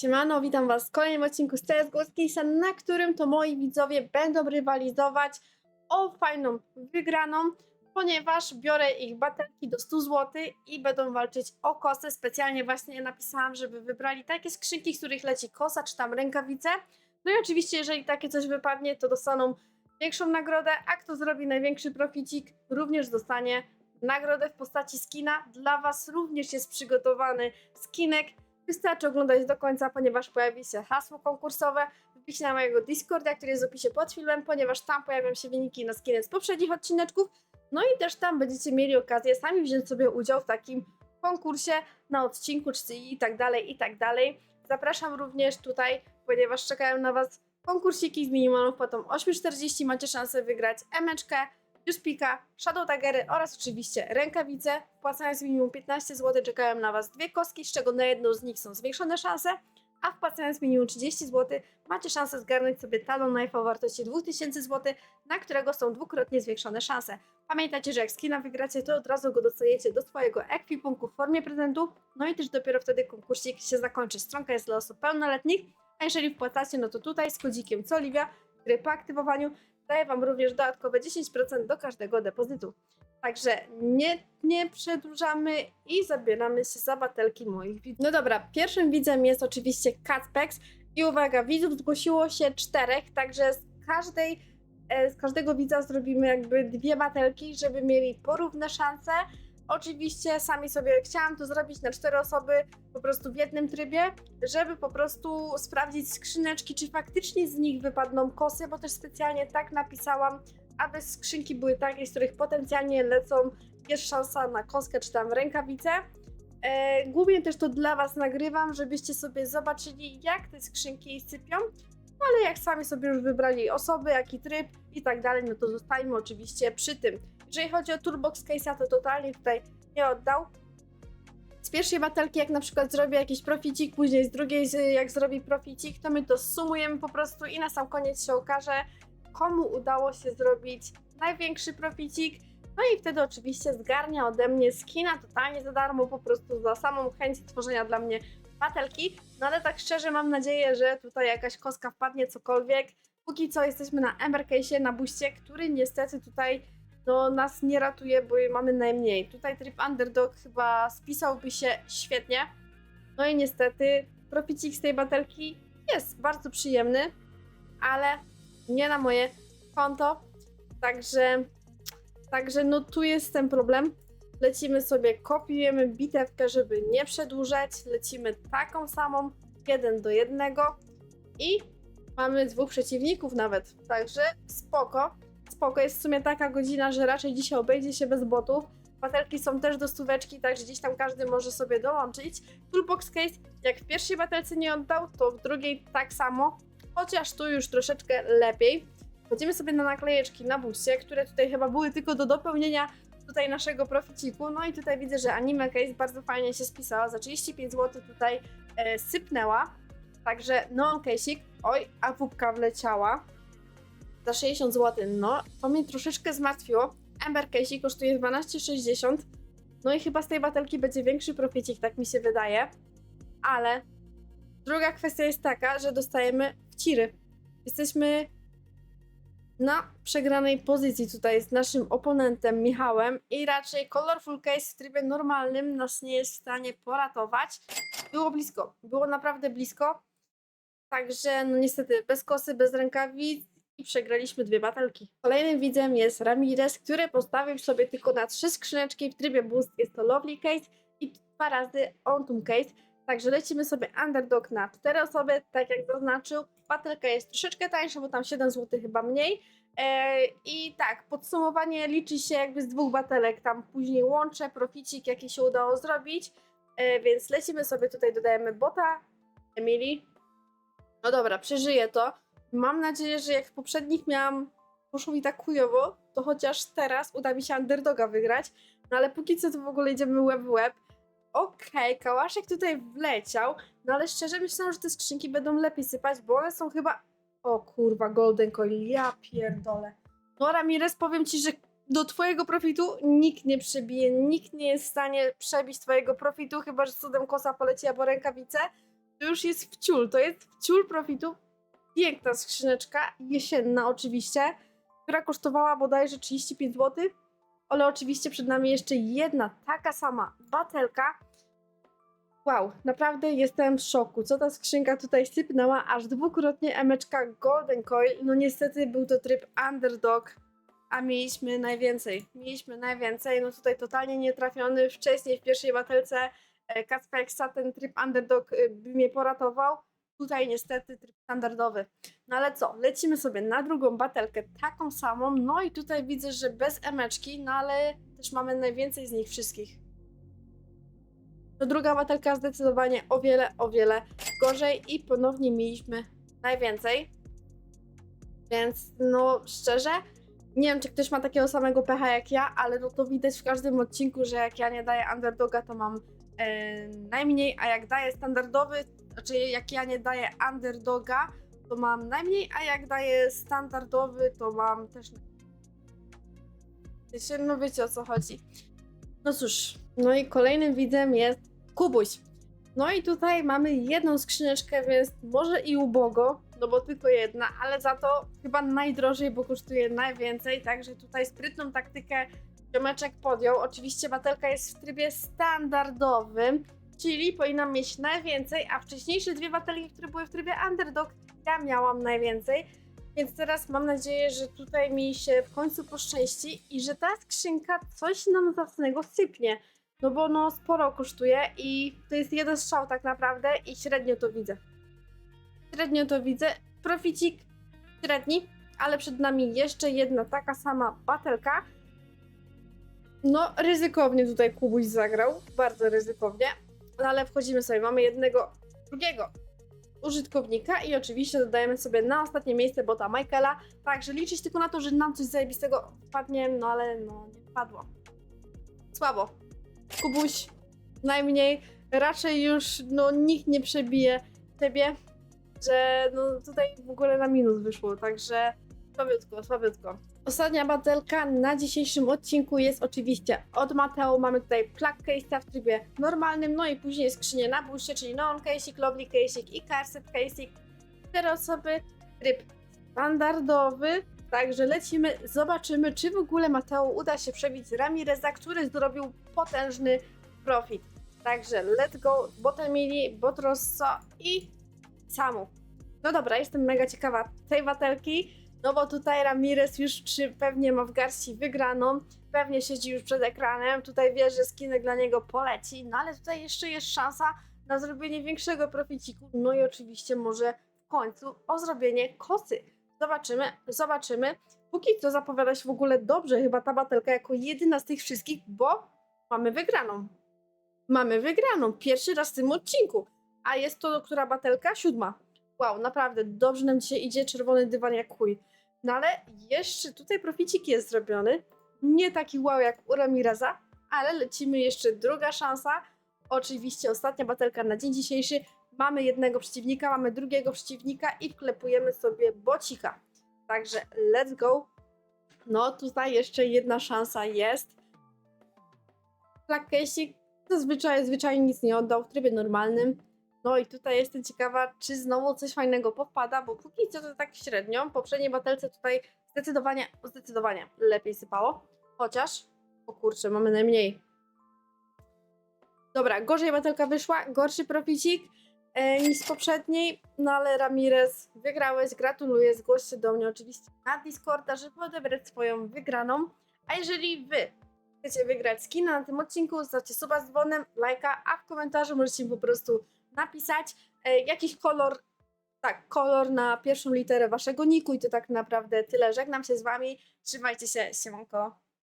Siemano, witam Was w kolejnym odcinku z CSGO Skillsa, na którym to moi widzowie będą rywalizować o fajną wygraną, ponieważ biorę ich batelki do 100 zł i będą walczyć o kosę. Specjalnie właśnie napisałam, żeby wybrali takie skrzynki, z których leci kosa czy tam rękawice. No i oczywiście, jeżeli takie coś wypadnie, to dostaną większą nagrodę, a kto zrobi największy proficik, również dostanie nagrodę w postaci skina. Dla Was również jest przygotowany skinek. Wystarczy oglądać do końca, ponieważ pojawi się hasło konkursowe. Wpisz na mojego Discorda, który jest w opisie pod filmem, ponieważ tam pojawią się wyniki na skiny z poprzednich odcineczków. No i też tam będziecie mieli okazję sami wziąć sobie udział w takim konkursie na odcinku, czy i tak dalej, i tak dalej. Zapraszam również tutaj, ponieważ czekają na Was konkursiki z minimalną wpłatą 8,40. Macie szansę wygrać emeczkę, Juspika, Shadow Daggery oraz oczywiście rękawice. Wpłacając minimum 15 zł czekają na Was dwie kostki, z czego na jedną z nich są zwiększone szanse, a wpłacając minimum 30 zł macie szansę zgarnąć sobie talon knife o wartości 2000 zł, na którego są dwukrotnie zwiększone szanse. Pamiętajcie, że jak skina wygracie, to od razu go dostajecie do swojego ekwipunku w formie prezentu, no i też dopiero wtedy konkursik się zakończy. Stronka jest dla osób pełnoletnich, a jeżeli wpłacacie, no to tutaj z kodzikiem Coliwia, który po aktywowaniu daje Wam również dodatkowe 10% do każdego depozytu. Także nie, nie przedłużamy i zabieramy się za batelki moich widzów. No dobra, pierwszym widzem jest oczywiście Catpex i uwaga, widzów zgłosiło się czterech, także z każdej e, z każdego widza zrobimy jakby dwie batelki, żeby mieli porówne szanse. Oczywiście sami sobie chciałam to zrobić na cztery osoby po prostu w jednym trybie, żeby po prostu sprawdzić skrzyneczki, czy faktycznie z nich wypadną kosy, bo też specjalnie tak napisałam, aby skrzynki były takie, z których potencjalnie lecą, jest szansa na koskę czy tam rękawicę. E, głównie też to dla Was nagrywam, żebyście sobie zobaczyli, jak te skrzynki sypią, no ale jak sami sobie już wybrali osoby, jaki tryb i tak dalej, no to zostańmy oczywiście przy tym. Jeżeli chodzi o Turbox Case'a, to totalnie tutaj nie oddał. Z pierwszej batelki, jak na przykład zrobię jakiś proficik, później z drugiej, jak zrobi proficik, to my to sumujemy po prostu i na sam koniec się okaże, komu udało się zrobić największy proficik. No i wtedy oczywiście zgarnia ode mnie skina totalnie za darmo, po prostu za samą chęć tworzenia dla mnie batelki. No ale tak szczerze mam nadzieję, że tutaj jakaś koska wpadnie, cokolwiek. Póki co jesteśmy na Ember Case'ie, na buście, który niestety tutaj no, nas nie ratuje, bo mamy najmniej. Tutaj tryb Underdog chyba spisałby się świetnie. No i niestety proficik z tej batelki jest bardzo przyjemny, ale nie na moje konto. Także, także no tu jest ten problem. Lecimy sobie, kopiujemy bitewkę, żeby nie przedłużać. Lecimy taką samą, jeden do jednego i mamy dwóch przeciwników nawet. Także spoko. Spoko, jest w sumie taka godzina, że raczej dzisiaj obejdzie się bez botów. Batelki są też do stóweczki, także gdzieś tam każdy może sobie dołączyć. Toolbox Case, jak w pierwszej batelce nie oddał, to w drugiej tak samo, chociaż tu już troszeczkę lepiej. Chodzimy sobie na naklejeczki na buście, które tutaj chyba były tylko do dopełnienia tutaj naszego proficiku. No i tutaj widzę, że anime case bardzo fajnie się spisała. Za 35 zł tutaj e, sypnęła. Także no case'ik. Oj, a wupka wleciała. Za 60 zł. No, to mnie troszeczkę zmartwiło. Ember case'ik kosztuje 12,60. No i chyba z tej batelki będzie większy proficik, tak mi się wydaje. Ale druga kwestia jest taka, że dostajemy wciry. Jesteśmy na przegranej pozycji tutaj z naszym oponentem Michałem i raczej Colorful Case w trybie normalnym nas nie jest w stanie poratować. Było blisko, było naprawdę blisko. Także no niestety bez kosy, bez rękawic i przegraliśmy dwie batelki. Kolejnym widzem jest Ramirez, który postawił sobie tylko na trzy skrzyneczki w trybie boost. Jest to Lovely Case i dwa razy Ontum Case. Także lecimy sobie underdog na cztery osoby, tak jak zaznaczył. Batelka jest troszeczkę tańsza, bo tam 7 zł chyba mniej. E, I tak, podsumowanie liczy się jakby z dwóch batelek. Tam później łączę proficik, jaki się udało zrobić. E, Więc lecimy sobie tutaj, dodajemy bota, Emily. No dobra, przeżyję to. Mam nadzieję, że jak w poprzednich miałam, poszło mi tak chujowo, to chociaż teraz uda mi się underdoga wygrać. No ale póki co to w ogóle idziemy łeb w łeb. Okej, kałaszek tutaj wleciał, no ale szczerze myślałam, że te skrzynki będą lepiej sypać, bo one są chyba... O kurwa, golden coin, ja pierdolę. No Ramirez, powiem ci, że do twojego profitu nikt nie przebije, nikt nie jest w stanie przebić twojego profitu, chyba że cudem kosa poleci albo rękawice. to już jest wciul, to jest wciul profitu. Piękna skrzyneczka, jesienna oczywiście, która kosztowała bodajże 35 zł, ale oczywiście przed nami jeszcze jedna taka sama batelka. Wow, naprawdę jestem w szoku. Co ta skrzynka tutaj sypnęła? Aż dwukrotnie emeczka Golden Coil. No niestety był to tryb Underdog, a mieliśmy najwięcej. Mieliśmy najwięcej. No tutaj totalnie nietrafiony. Wcześniej w pierwszej batelce e, Kacpexa ten tryb Underdog e, by mnie poratował. Tutaj niestety tryb standardowy. No ale co, lecimy sobie na drugą batelkę, taką samą. No i tutaj widzę, że bez emeczki, no ale też mamy najwięcej z nich wszystkich. To druga batelka zdecydowanie o wiele, o wiele gorzej i ponownie mieliśmy najwięcej. Więc no szczerze, nie wiem czy ktoś ma takiego samego pecha jak ja, ale no to widać w każdym odcinku, że jak ja nie daję underdoga, to mam e, najmniej, a jak daję standardowy, znaczy jak ja nie daję underdoga, to mam najmniej, a jak daję standardowy, to mam też Wiecie, no wiecie o co chodzi. No cóż, no i kolejnym widzem jest Kubuś. No i tutaj mamy jedną skrzyneczkę, więc może i ubogo, no bo tylko jedna, ale za to chyba najdrożej, bo kosztuje najwięcej, także tutaj sprytną taktykę ziomeczek podjął. Oczywiście batelka jest w trybie standardowym, czyli powinna mieć najwięcej, a wcześniejsze dwie batelki, które były w trybie underdog, ja miałam najwięcej. Więc teraz mam nadzieję, że tutaj mi się w końcu poszczęści i że ta skrzynka coś nam zacnego sypnie. No bo no sporo kosztuje i to jest jeden strzał tak naprawdę i średnio to widzę. Średnio to widzę. Proficik średni, ale przed nami jeszcze jedna taka sama batelka. No ryzykownie tutaj Kubuś zagrał, bardzo ryzykownie. No ale wchodzimy sobie, mamy jednego, drugiego użytkownika i oczywiście dodajemy sobie na ostatnie miejsce bota Michaela. Także liczyć tylko na to, że nam coś zajebistego wpadnie, no ale no nie wpadło. Słabo. Kubuś najmniej, raczej już no nikt nie przebije ciebie, że no tutaj w ogóle na minus wyszło, także słabiutko, słabiutko. Ostatnia batelka na dzisiejszym odcinku jest oczywiście od Mateo. Mamy tutaj plug case'a w trybie normalnym, no i później skrzynię na buście, czyli non casing, lovely casing i carset casing. Cztery osoby, tryb standardowy. Także lecimy, zobaczymy, czy w ogóle Mateo uda się przebić Ramireza, który zrobił potężny profit. Także let's go, Botel Mili, Botrosso i Samu. No dobra, jestem mega ciekawa tej batelki, no bo tutaj Ramirez już czy pewnie ma w garści wygraną, pewnie siedzi już przed ekranem, tutaj wie, że skinek dla niego poleci, no ale tutaj jeszcze jest szansa na zrobienie większego proficiku, no i oczywiście może w końcu o zrobienie kosy. Zobaczymy, zobaczymy. Póki co zapowiada się w ogóle dobrze chyba ta batelka jako jedyna z tych wszystkich, bo mamy wygraną. Mamy wygraną, pierwszy raz w tym odcinku. A jest to która batelka? Siódma. Wow, naprawdę dobrze nam dzisiaj idzie czerwony dywan jak chuj. No ale jeszcze tutaj proficik jest zrobiony. Nie taki wow jak u Ramireza, ale lecimy jeszcze druga szansa. Oczywiście ostatnia batelka na dzień dzisiejszy. Mamy jednego przeciwnika, mamy drugiego przeciwnika i wklepujemy sobie bocika. Także let's go. No tutaj jeszcze jedna szansa jest. Plakesik zazwyczaj zwyczajnie nic nie oddał w trybie normalnym. No i tutaj jestem ciekawa, czy znowu coś fajnego powpada, bo póki co to tak średnio. W poprzedniej batelce tutaj zdecydowanie, zdecydowanie lepiej sypało. Chociaż, o kurczę, mamy najmniej. Dobra, gorzej batelka wyszła, gorszy proficik e, niż poprzedniej, no ale Ramirez, wygrałeś, gratuluję, zgłoś się do mnie oczywiście na Discorda, żeby odebrać swoją wygraną. A jeżeli wy chcecie wygrać skina na tym odcinku, zostawcie suba z dzwonem, lajka, a w komentarzu możecie po prostu napisać e, jakiś kolor, tak, kolor na pierwszą literę waszego niku i to tak naprawdę tyle. Żegnam się z wami, trzymajcie się, siemanko.